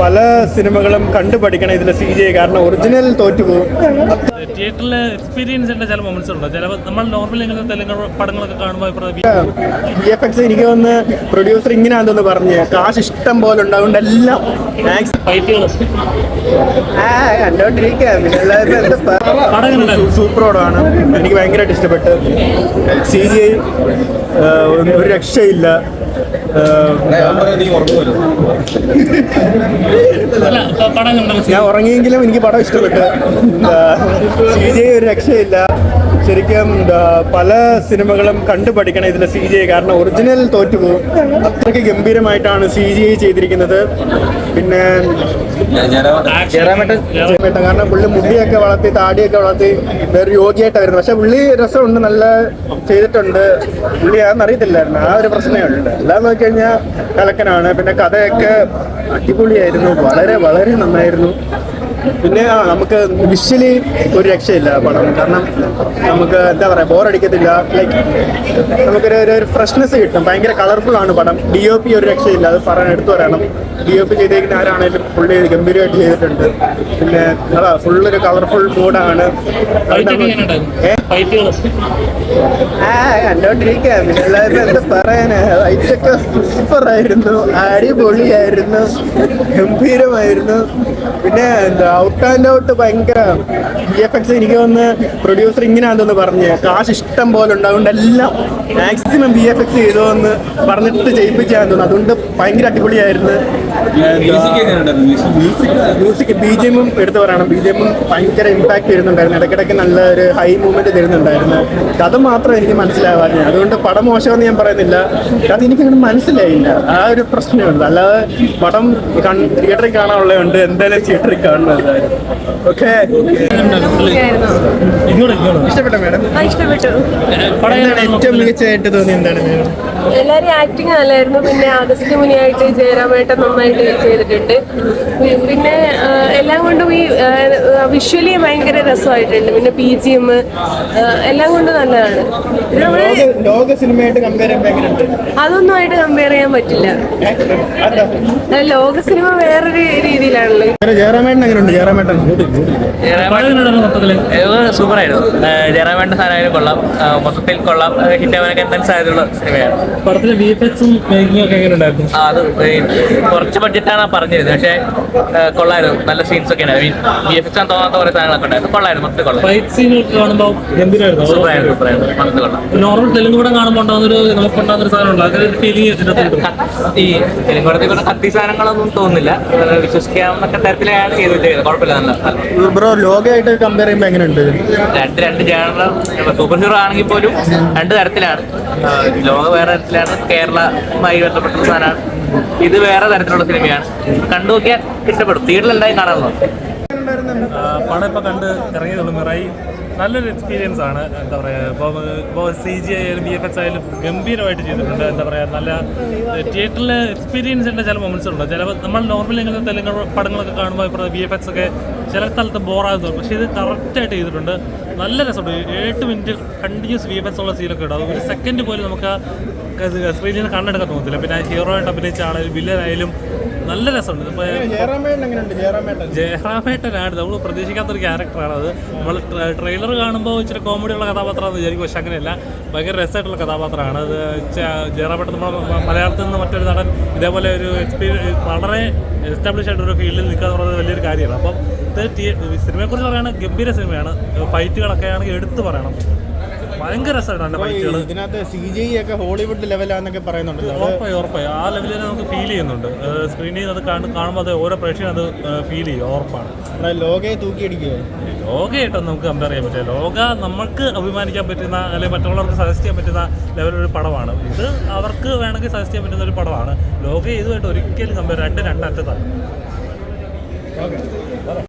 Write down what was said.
പല സിനിമകളും കണ്ടു പഠിക്കണം ഇതിലെ സി ജി കാരണം ഒറിജിനൽ തോറ്റു പോകും തിയേറ്ററിൽ എക്സ്പീരിയൻസ് ഉണ്ട് ചില മൊമെന്റ്സ് ഉണ്ട്? ചില നമ്മൾ നോർമലി ഇങ്ങനെ തെലുങ്ക് പടങ്ങളൊക്കെ കാണുമ്പോൾ എഫ് എക്സ് എനിക്ക് വന്ന് പ്രൊഡ്യൂസർ ഇങ്ങനെയാണെന്ന് പറഞ്ഞ് കാശ് ഇഷ്ടം പോലെ ഉണ്ടാകൊണ്ട് എല്ലാം. പടമാണ്. എനിക്ക് ഭയങ്കരമായിട്ട് ഇഷ്ടപ്പെട്ട്. സി ജി ഒരു രക്ഷയില്ല. ഞാൻ ഉറങ്ങിയെങ്കിലും എനിക്ക് പടം ഇഷ്ടപ്പെട്ടു. സി ജെ ഒരു രക്ഷയില്ല. ശരിക്കും പല സിനിമകളും കണ്ടു പഠിക്കണം ഇതിലെ സി ജി ഐ. കാരണം ഒറിജിനൽ തോറ്റുപോകും. അത്രയ്ക്ക് ഗംഭീരമായിട്ടാണ് സി ജി ഐ ചെയ്തിരിക്കുന്നത്. പിന്നെ കാരണം പുള്ളി മുടിയൊക്കെ വളർത്തി താടിയൊക്കെ വളർത്തി വേറെ യോഗിയായിട്ട് വരുന്നത് പക്ഷെ പുള്ളി രസമുണ്ട് നല്ല ചെയ്തിട്ടുണ്ട്. പുള്ളി അതൊന്നും അറിയത്തില്ലായിരുന്നു. ആ ഒരു പ്രശ്നമേ ഉണ്ട് എല്ലാം നോക്കി കഴിഞ്ഞാൽ കലക്കനാണ്. പിന്നെ കഥയൊക്കെ അടിപൊളിയായിരുന്നു. വളരെ വളരെ നന്നായിരുന്നു. പിന്നെ ആ നമുക്ക് വിഷ്വലി ഒരു രക്ഷയില്ല പടം. കാരണം നമുക്ക് എന്താ പറയുക ബോറടിക്കത്തില്ല. ലൈക്ക് നമുക്കൊരു ഒരു- ഫ്രഷ്നെസ് കിട്ടും. ഭയങ്കര കളർഫുൾ ആണ് പടം. ഡി ഒ പി ഒരു രക്ഷയില്ല. അത് പറയാൻ എടുത്തു പറയണം. ഡി ഒ പി ചെയ്തേക്കുന്ന ആരാണേലും പുള്ളി ഗംഭീരമായിട്ട് ചെയ്തിട്ടുണ്ട്. പിന്നെ അതാ ഫുള്ളൊരു കളർഫുൾ മൂഡാണ് ആ കണ്ടോണ്ടിരിക്കാം. പിന്നെ എല്ലാവരും എന്താ പറയാന്? വൈറ്റൊക്കെ സൂപ്പറായിരുന്നു അടിപൊളിയായിരുന്നു. ഗംഭീരമായിരുന്നു. പിന്നെ എന്താ ഔട്ട് ആൻഡ് ഔട്ട് ഭയങ്കര ബി എഫ് എക്സ് എനിക്ക് വന്ന് പ്രൊഡ്യൂസർ ഇങ്ങനെയാണെന്ന് പറഞ്ഞ് കാശ് ഇഷ്ടം പോലെ ഉണ്ട്. എല്ലാം മാക്സിമം ബി എഫ് എക്സ് ചെയ്തോന്ന് പറഞ്ഞിട്ട് ചെയ്യിപ്പിച്ചാന്ന് തോന്നുന്നു. അതുകൊണ്ട് ഭയങ്കര അടിപൊളിയായിരുന്നു. മ്യൂസിക് ബി ജി എമ്മും എടുത്തു പറയണം. ബി ജി എമ്മും ഭയങ്കര ഇമ്പാക്ട് വരുന്നുണ്ടായിരുന്നു ഇടയ്ക്കിടയ്ക്ക് നല്ല ഒരു ഹൈ മൂവ്മെന്റ് തരുന്നുണ്ടായിരുന്നു. കഥ മാത്രം എനിക്ക് മനസ്സിലാവാതെ അതുകൊണ്ട് പടം മോശമെന്ന് ഞാൻ പറയുന്നില്ല. അത് എനിക്ക് അങ്ങനെ മനസ്സിലായില്ല. ആ ഒരു പ്രശ്നമുണ്ട്. അല്ലാതെ പടം തിയേറ്ററിൽ കാണാനുള്ളതുകൊണ്ട് എന്തായാലും തിയേറ്ററിൽ കാണുന്നതായിരുന്നു ഓക്കെ ഇഷ്ടപ്പെട്ട മാഡം? ഇഷ്ടപ്പെട്ടു. പടം ഏറ്റവും മികച്ചതായിട്ട് തോന്നി എന്താണ് madam? എല്ലാരും ആക്ടിങ് നല്ലായിരുന്നു. പിന്നെ അഗസ്റ്റ് മുനിയായിട്ട് ജയറാമേട്ടൻ നന്നായിട്ട് ചെയ്തിട്ടുണ്ട്. പിന്നെ എല്ലാം കൊണ്ടും ഈ വിഷ്വലി ഭയങ്കര രസമായിട്ടുണ്ട്. പിന്നെ പി ജി എം എല്ലാം കൊണ്ടും നല്ലതാണ്. ലോക കമ്പയർ ചെയ്യുമ്പോൾ എങ്ങനെയുണ്ട് അതൊന്നും ആയിട്ട് കമ്പയർ ചെയ്യാൻ പറ്റില്ല. ലോക സിനിമ വേറൊരു രീതിയിലാണല്ലോ അങ്ങനെ ജയറാമേട്ടൻ എങ്ങനെയുണ്ട് ജയറാമേട്ടൻ സൂപ്പറായിരുന്നു. ജയറാമേണ്ട സാധനമായാലും കൊള്ളാം. മൊത്തത്തിൽ കൊള്ളാം. ഹിറ്റ് ആവാനൊക്കെ എന്തായാലും സാധ്യതയുള്ള സിനിമയാണ്. പടത്തിലെ വി എഫ് എക്സും മേക്കിംഗ് ഒക്കെ എങ്ങനെയുണ്ടായിരുന്നു? ആ, അത് കുറച്ച് ബഡ്ജറ്റാണ് പറഞ്ഞിരുന്നത്. പക്ഷേ കൊള്ളായിരുന്നു. നല്ല സീൻസ് ഒക്കെ ഉണ്ടായിരുന്നു വി എഫ് എക്സ് തോന്നാത്ത കുറേ സാധനങ്ങളൊക്കെ ഉണ്ടായിരുന്നു. കൊള്ളായിരുന്നു. മൊത്തത്തിൽ കൊള്ളാം. ഫൈറ്റ് സീനൊക്കെ കാണുമ്പോൾ ഗംഭീരമായിരുന്നു സൂപ്പറായിരുന്നു സൂപ്പറായിരുന്നു. മൊത്തത്തിൽ കൊള്ളാം. നോർമൽ തെലുങ്ക് പടം കാണുമ്പോൾ ഉണ്ടാകുന്നൊരു നമുക്കുണ്ടാകുന്ന ഒരു സാധനം ഉണ്ട് അങ്ങനെ ഒരു ഫീലിംഗ് ഈ തെലുങ്കോടത്തിൽ പറഞ്ഞ കത്തി സാധനങ്ങളൊന്നും തോന്നുന്നില്ല. വിശ്വസിക്കാവുന്ന തരത്തിലാണ് ചെയ്ത് കുഴപ്പമില്ല നല്ല ബ്രോ ലോകമായിട്ട് കമ്പയർ ചെയ്യുമ്പോൾ എങ്ങനെയുണ്ട്? രണ്ട് രണ്ട് ജാനറ സൂപ്പർ ഹീറോ ആണെങ്കിൽ പോലും രണ്ട് തരത്തിലാണ്. ലോക വേറെ തരത്തിലാണ്. കേരളമായി ബന്ധപ്പെട്ട സാധനമാണ്. ഇത് വേറെ തരത്തിലുള്ള സിനിമയാണ് കണ്ടു നോക്കിയാൽ ഇഷ്ടപ്പെടും. തിയേറ്ററിൽ എന്തായാലും ആ, പടം ഇപ്പോൾ കണ്ട് ഇറങ്ങിയതുള്ളൂ മിറായി. നല്ലൊരു എക്സ്പീരിയൻസ് ആണ്. എന്താ പറയുക ഇപ്പോൾ ഇപ്പോൾ സി ജി ആയാലും ബി എഫ് എക്സ് ആയാലും ഗംഭീരമായിട്ട് ചെയ്തിട്ടുണ്ട്. എന്താ പറയുക നല്ല തിയേറ്ററിൽ എക്സ്പീരിയൻസ് ഉണ്ട് ചില മൊമെന്റ്സ് ഉണ്ട്. ചില നമ്മൾ നോർമലി ഇങ്ങനെ തെലുങ്ക് പടങ്ങളൊക്കെ കാണുമ്പോൾ ഇപ്പോൾ ബി എഫ് എക്സ് ഒക്കെ ചില സ്ഥലത്ത് ബോറാകുന്നു പക്ഷേ ഇത് കറക്റ്റായിട്ട് ചെയ്തിട്ടുണ്ട്. നല്ല രസമുണ്ട്. ഏഴ് minute continuous V F X ഉള്ള സീനൊക്കെ ഉണ്ട്. ഒരു സെക്കൻഡ് പോലും നമുക്ക് സ്ക്രീനിൽ നിന്ന് കണ്ണെടുക്കാൻ തോന്നത്തില്ല. പിന്നെ ഹീറോ ആയിട്ട് അഭിനയിച്ച ആളായാലും വില്ലനായാലും നല്ല രസമുണ്ട്. ഇപ്പോൾ ജയറാമേട്ടനാണ്. നമ്മൾ പ്രതീക്ഷിക്കാത്തൊരു ക്യാരക്ടറാണ് അത്. നമ്മൾ ട്രെയിലർ കാണുമ്പോൾ ഇച്ചിരി കോമഡിയുള്ള കഥാപാത്രമാണെന്ന് വിചാരിക്കും. പക്ഷെ അങ്ങനെയല്ല. ഭയങ്കര രസമായിട്ടുള്ള കഥാപാത്രമാണ്. അത് ജയറാമേട്ടൻ നമ്മുടെ മ- മലയാളത്തിൽ നിന്ന് മറ്റൊരു നടൻ ഇതേപോലെ ഒരു എക്സ്പീരിയൻസ് വളരെ എസ്റ്റാബ്ലിഷ് ആയിട്ടൊരു ഫീൽഡിൽ നിൽക്കുക എന്ന് പറയുന്നത് വലിയൊരു കാര്യമാണ്. അപ്പം ഇത് സിനിമയെക്കുറിച്ച് പറയുകയാണെങ്കിൽ ഗംഭീര സിനിമയാണ്. ഫൈറ്റുകളൊക്കെ ആണെങ്കിൽ എടുത്തു പറയണം. ഭയങ്കര രസമാണ് അതിന്റെ ഫൈറ്റുകൾ ഇതിനകത്ത് സി ജി ഒക്കെ ഹോളിവുഡ് ലെവലാന്നൊക്കെ പറയുന്നുണ്ട് ഉറപ്പായി ഉറപ്പായി. ആ ലെവലിൽ നമുക്ക് ഫീൽ ചെയ്യുന്നുണ്ട്. സ്ക്രീനിൽ അത് കാണു- കാണുമ്പോൾ അത് ഓരോ പ്രേക്ഷകനും അത് ഫീൽ ചെയ്യും. ഉറപ്പാണ്. നമ്മുടെ ലോകയെ തൂക്കിയടിക്കുമോ ലോകയായിട്ടൊന്നും നമുക്ക് കമ്പയർ ചെയ്യാൻ പറ്റില്ല. ലോക നമുക്ക് അഭിമാനിക്കാൻ പറ്റുന്ന അല്ലെങ്കിൽ മറ്റുള്ളവർക്ക് സജസ്റ്റ് ചെയ്യാൻ പറ്റുന്ന ലെവലൊരു പടമാണ്. ഇത് അവർക്ക് വേണമെങ്കിൽ സജസ്റ്റ് ചെയ്യാൻ പറ്റുന്ന ഒരു പടമാണ്. ലോക ഇതുമായിട്ട് ഒരിക്കലും കമ്പയർ രണ്ട് രണ്ടറ്റത്താണ്.